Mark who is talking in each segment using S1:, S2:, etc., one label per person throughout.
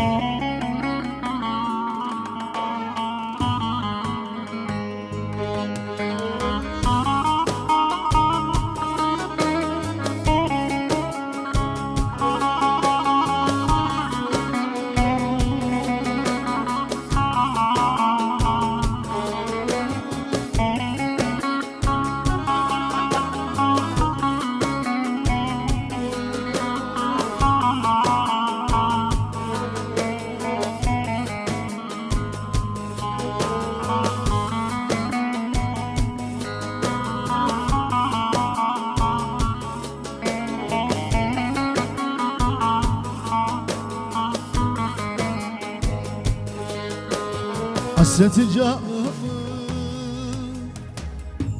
S1: Thank you. Hasreti canımı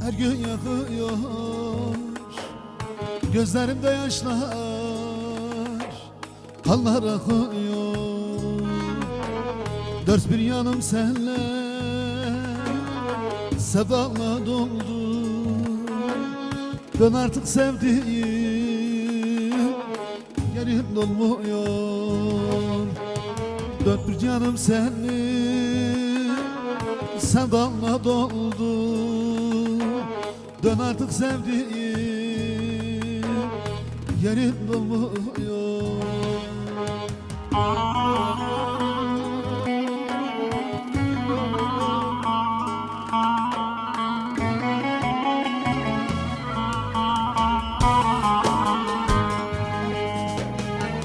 S1: her gün yakıyor. Gözlerimde yaşlar kanlar akıyor. Dört bir yanım senle sevdala doldu. Dön artık sevdiğim yerim dolmuyor Dört bir canım senin sevdanla doldu. Dön artık sevdiğim yerin dolmuyor.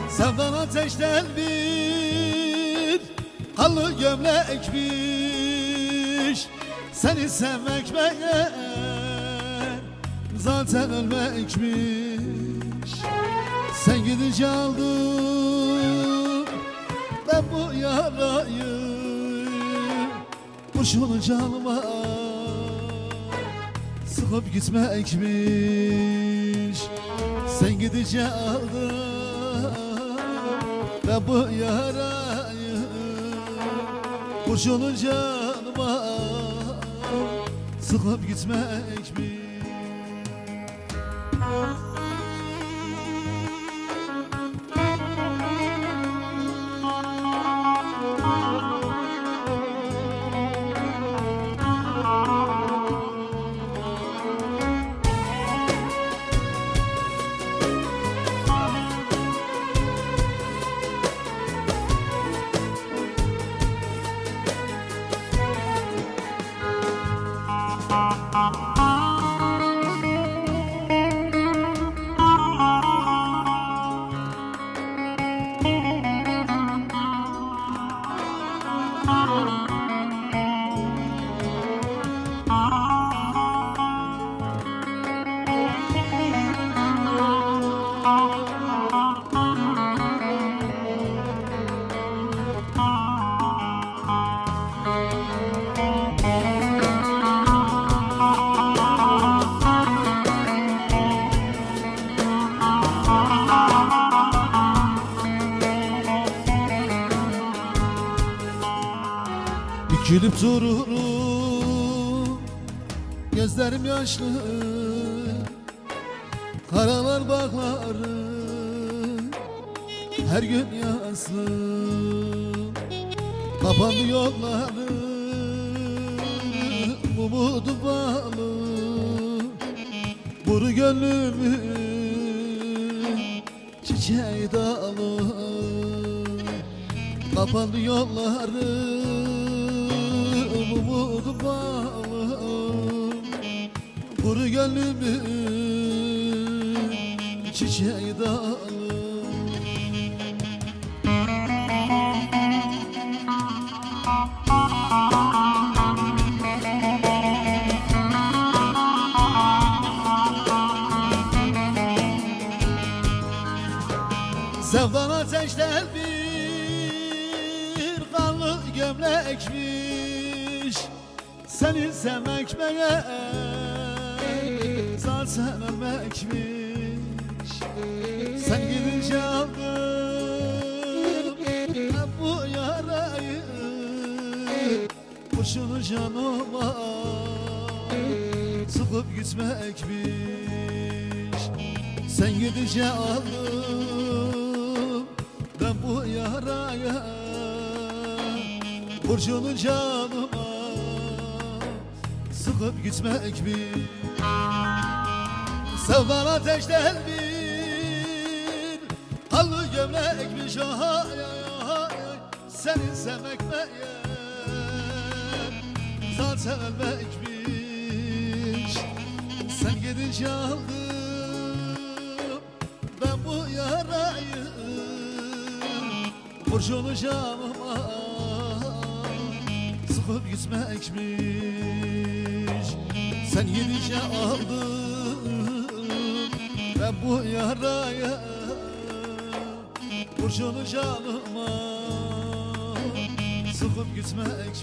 S1: Sevdan ateşten bir Kanlı gömlekmiş Seni sevmek meğer Zaten ölmekmiş. Sen gidince aldım Ben bu yarayı. Kurşunu canıma Sıkıp gitmekmiş. Sen gidince aldım Ben bu yarayı. Kurşunu canıma Sıkıp gitmekmiş Dikilip dururum. Gözlerim yaşlı. Karalar bakları Her gün yazlı. Kapandı yolları Umudu bağlı Vuru gönlümü. Çiçeği dalı. Kapandı yolları Umudu bağlı Kuru gönlümü Çiçeği dalı Sevdan ateşler bir kanlı gömlekmiş Seni sevmek meğer zaten ölmekmiş. Sen gidince aldım ben bu yarayı Kurşunu canıma Sıkıp gitmekmiş. Sen gidince aldım Ben bu yaraya Kurşunu canıma Sıkıp gitmekmiş Sevdan ateşten bir Kanlı gömlekmiş ay ay ay Seni sevmek meğer Zaten ölmekmiş Sen gidince aldım Ben bu yarayı. Kurşunu canıma Sıkıp gitmekmiş Sen gidince aldım Ben bu yaraya Kurşunu canıma Sıkıp gitmekmiş